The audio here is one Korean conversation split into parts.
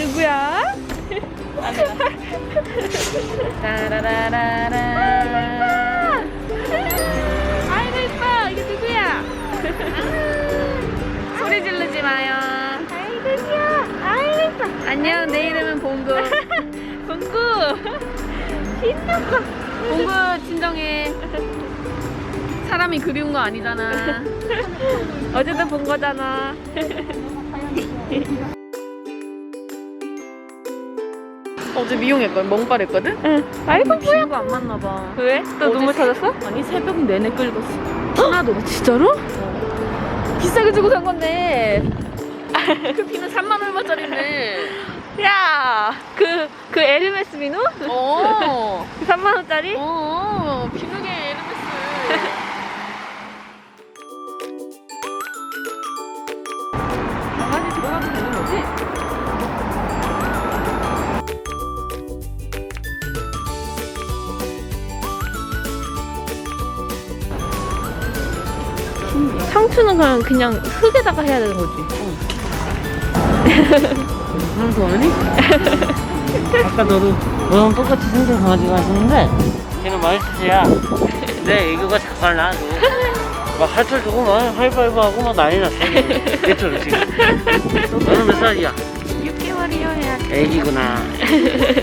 누구야? 따라라라라. 아이고 이뻐. 이게 누구야? 소리 지르지 마요. 아이고 귀여워. 아이고 이뻐. 안녕. 내 이름은 봉구. 봉구. 신나고. 봉구 진정해. 사람이 그리운 거 아니잖아. 어제도 본 거잖아. 어제 미용했거든. 멍빨 했거든. 응. 아이고 뭐야. 친구 안 맞나 봐. 왜? 또 어제 눈물 새- 찾았어? 아니 새벽 내내 긁었어. 하나도. 진짜로? 비싸게 주고 산 건데. 그 비누 3만 얼마짜리인데. 야, 그, 그 에르메스 비누? 어. 3만 원짜리? 어. 비누 상추는 그냥, 그냥 흙에다가 해야 되는 거지. 그래서 어머니? 아까 너도 너랑 똑같이 생긴 강아지가 있었는데? 걔는 말수지야. 내 애교가 자꾸 나고 막 할털 주고 막 하이파이브 하고 막 난리 났어 얘처럼 지금. 너는 몇 살이야? 6개월이요, 야. 애기구나.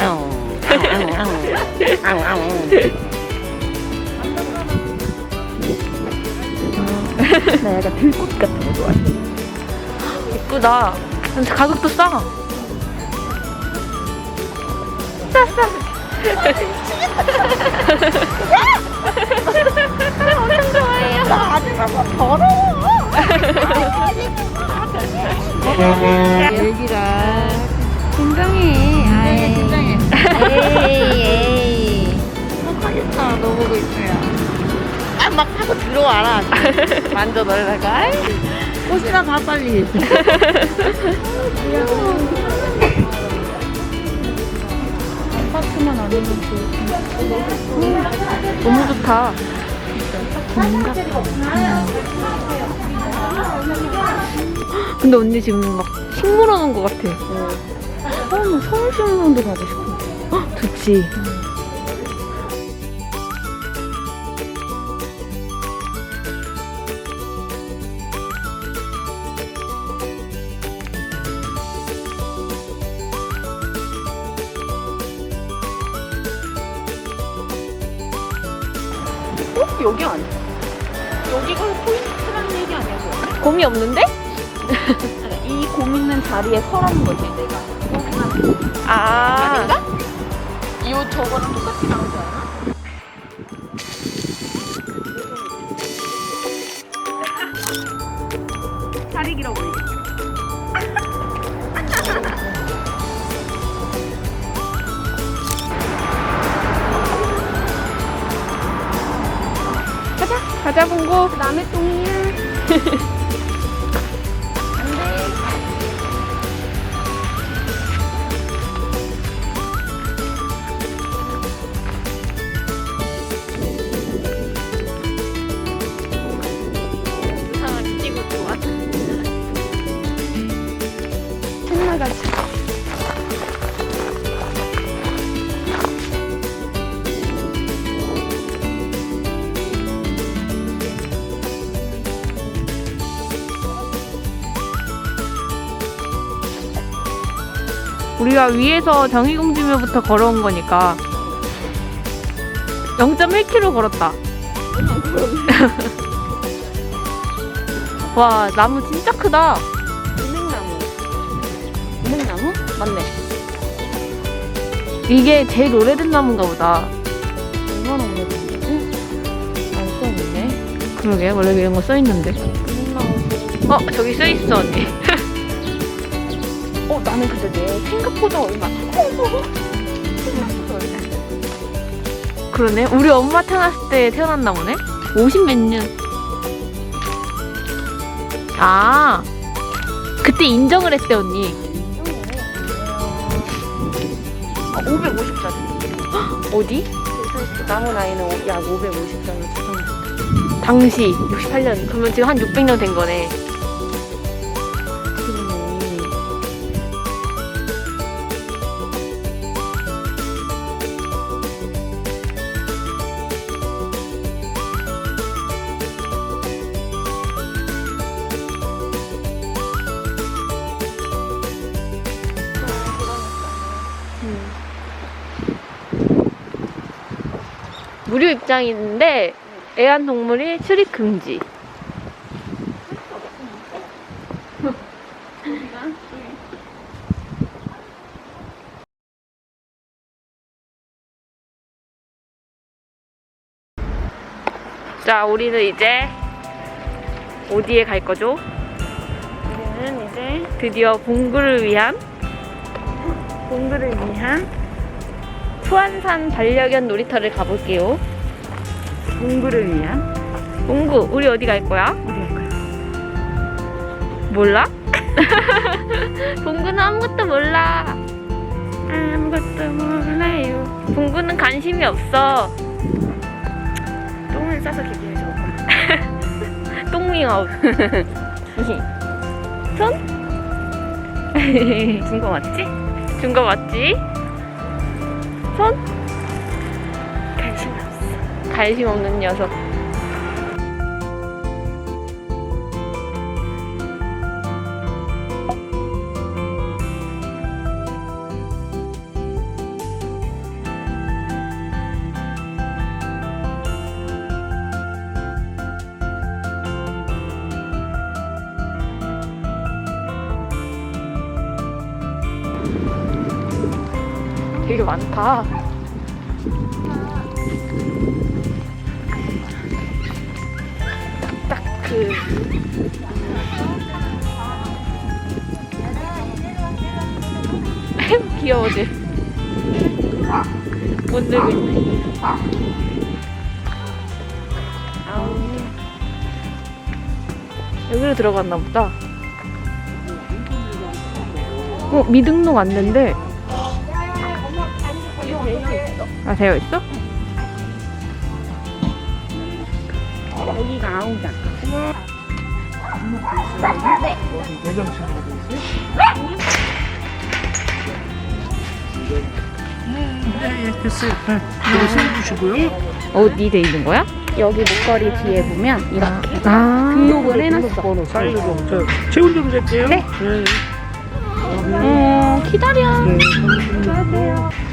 아우 아우 아우 아우 아우 나 약간 들꽃 같은 거 좋아해. 이쁘다. 근데 가격도 싸. 엄청 좋아해요. 애기가 진정해. 아이. 진정해. 에이, 에이. 못하겠다. 너 보고 있어요. 아막 하고 들어와라. 만져 놀다가. 옷이나 봐 빨리. 아파트만 아니면 너무 좋다. 근데 언니 지금 막 식물 오는 것 같아. 처음에 서울시민원도 가고 싶어. 헉, 좋지. 곰이 없는데? 이 곰 있는 자리에 서라는 거지 내가. 아. 아닌가? 이 옷 저거랑 똑같이 나오지 않아? 다리 길어 보이게. 가자, 가자 봉고. 남의 똥이야. 우리가 위에서 정의공주묘부터 걸어온 거니까 0.1km 걸었다. 와 나무 진짜 크다. 은행나무. 은행나무? 맞네. 이게 제일 오래된 나무인가 보다. 얼마나 오래됐지? 없네. 그러게 원래 이런 거 써 있는데. 은행나무. 어 저기 써 있어 언니. 어 나는 근데 내 생각보다 얼마. 생각보다 얼마. 그러네. 우리 엄마 태어났을 때 태어났나 보네. 50 몇 년. 아 그때 인정을 했대 언니. 아, 550짜리. 어디? 나무 나이는 약 550짜리 추정했어. 당시 68년. 그러면 지금 한 600년 된 거네. 무료 입장인데 애완동물이 출입 금지. 자, 우리는 이제 어디에 갈 거죠? 우리는 이제 드디어 봉구를 위한 봉구를 위한 수안산 반려견 놀이터를 가볼게요. 공부를 위한 봉구, 우리 어디 갈 거야? 어디 갈 거야? 몰라? 봉구는 아무것도 몰라. 아무것도 몰라요. 봉구는 관심이 없어. 똥을 싸서 기분이 좋을 거야. 똥밍아웃. 손? 준 거 맞지? 준 거 맞지? 손? 관심 없어. 관심 없는 녀석. 되게 많다. 딱 그. 귀여워지. 못 들고 있네. 아우. 여기로 들어갔나 보다. 어, 미등록 안 된대. 아, 되어 있어? 여기가 아웅장. 네, 예, 됐어요. 네. 이거 세워주시고요. 어디 돼 있는 거야? 여기 목걸이 뒤에 보면 이렇게 아. 등록을 해놨어. 번호 사인으로. 자, 체온 좀 잴게요. 네. 네. 어, 기다려. 네. 좋아하세요.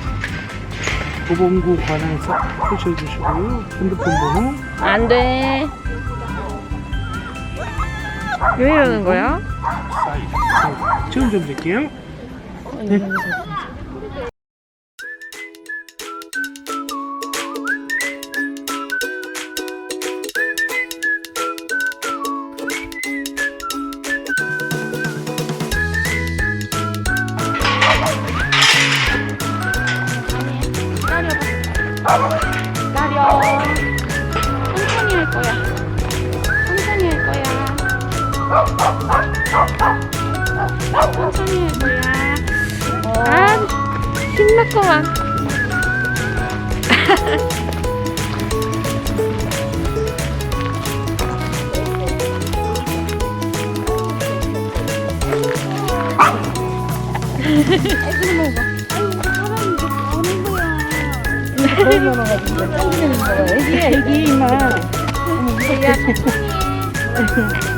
보험구 관해서 펼쳐주시고요. 핸드폰 번호. 안 돼. 왜 이러는 거야? 체온 좀 잴게요. 네. 천천히 할 거야. 아, 신났구만. 애기야, 애기. 봐봐 옳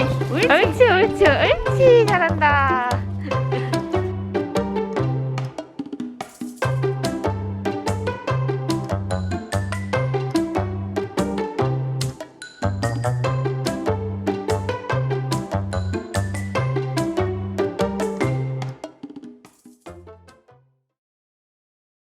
옳지 옳지 옳지. 옳지 잘한다